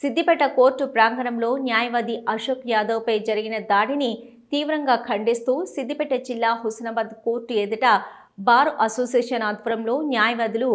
Siddipet court ప్రాంగణంలో న్యాయవాది అశోక్ యాదవ్పై జరిగిన దాడిని తీవ్రంగా ఖండిస్తూ సిద్దిపేట జిల్లా హుస్నాబాద్ కోర్టు ఎదుట బార్ అసోసియేషన్ ఆధ్వర్యంలో న్యాయవాదులు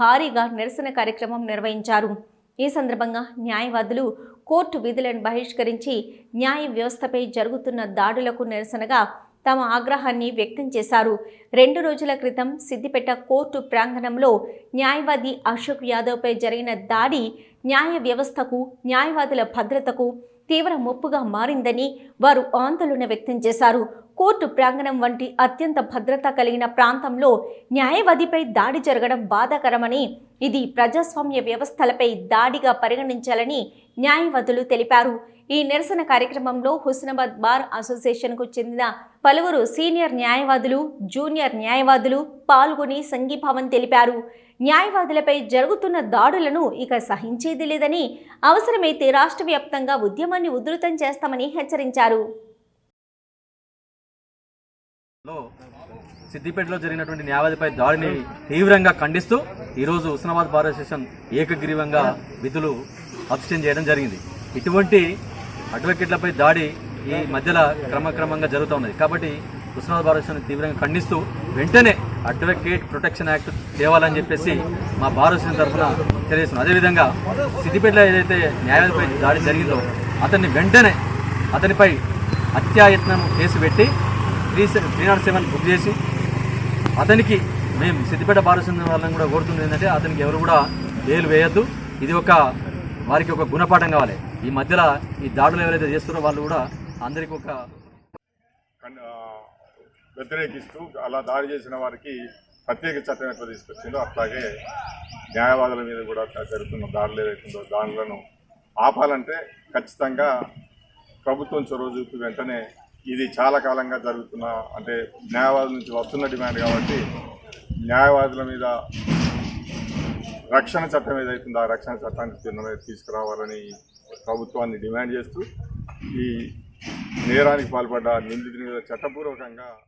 భారీగా నిరసన కార్యక్రమం నిర్వహించారు. ఈ సందర్భంగా న్యాయవాదులు కోర్టు విధులను బహిష్కరించి న్యాయ వ్యవస్థపై జరుగుతున్న దాడులకు నిరసనగా తమ ఆగ్రహాన్ని వ్యక్తం చేశారు. రెండు రోజుల క్రితం సిద్దిపేట కోర్టు ప్రాంగణంలో న్యాయవాది అశోక్ యాదవ్పై జరిగిన దాడి న్యాయ వ్యవస్థకు న్యాయవాదుల భద్రతకు తీవ్ర ముప్పుగా మారిందని వారు ఆందోళన వ్యక్తం చేశారు. కోర్టు ప్రాంగణం వంటి అత్యంత భద్రత కలిగిన ప్రాంతంలో న్యాయవాదిపై దాడి జరగడం బాధాకరమని ఇది ప్రజాస్వామ్య వ్యవస్థలపై దాడిగా పరిగణించాలని న్యాయవాదులు తెలిపారు. ఈ నిరసన కార్యక్రమంలో హుస్నాబాద్ బార్ అసోసియేషన్కు చెందిన పలువురు సీనియర్ న్యాయవాదులు జూనియర్ న్యాయవాదులు పాల్గొని సంఘీభావం తెలిపారు. న్యాయవాదులపై జరుగుతున్న దాడులను ఇక సహించేది లేదని అవసరమైతే రాష్ట్ర వ్యాప్తంగా ఉద్యమాన్ని ఉధృతం చేస్తామని హెచ్చరించారు. లో సిద్దిపేటలో జరిగినటువంటి న్యాయవాదిపై దాడిని తీవ్రంగా ఖండిస్తూ ఈరోజు హుస్నాబాద్ బార్ అసోసియేషన్ ఏకగ్రీవంగా విధులు అబ్స్టెన్ చేయడం జరిగింది. ఇటువంటి అడ్వకేట్లపై దాడి ఈ మధ్యలో క్రమక్రమంగా జరుగుతూ ఉన్నది. కాబట్టి హుస్నాబాద్ బార్ అసోసియేషన్ తీవ్రంగా ఖండిస్తూ వెంటనే అడ్వకేట్ ప్రొటెక్షన్ యాక్ట్ తేవాలని చెప్పేసి మా బార్ అసోసియేషన్ తరఫున తెలియజేస్తున్నాం. అదేవిధంగా సిద్దిపేటలో ఏదైతే న్యాయవాదిపై దాడి జరిగిందో అతన్ని వెంటనే అతనిపై హత్యాయత్నం కేసు పెట్టి three three not seven book చేసి అతనికి మేము సిద్దిపేట భారత వాళ్ళని కూడా కోరుతుంది ఏంటంటే అతనికి ఎవరు కూడా వేలు వేయద్దు. ఇది ఒక వారికి ఒక గుణపాఠం కావాలి. ఈ మధ్యలో ఈ దాడులు ఎవరైతే చేస్తున్నారో వాళ్ళు కూడా అందరికి ఒక కన్- వ్యతిరేకిస్తూ అలా దాడి చేసిన వారికి ప్రత్యేక చట్టం ఎట్లా తీసుకొచ్చిందో అట్లాగే న్యాయవాదుల మీద కూడా జరుగుతున్న దాడులు ఏదైతుందో దాడులను ఆపాలంటే ఖచ్చితంగా ప్రభుత్వం చొరవ చూపి వెంటనే ఇది చాలా కాలంగా జరుగుతున్న అంటే న్యాయవాదుల నుంచి వస్తున్న డిమాండ్ కాబట్టి న్యాయవాదుల మీద రక్షణ చట్టం ఏదైతుందో ఆ రక్షణ చట్టాన్ని తిన్న- తీసుకురావాలని ప్రభుత్వాన్ని డిమాండ్ చేస్తూ ఈ నేరానికి పాల్పడ్డ నిందితుని మీద చట్టపూర్వకంగా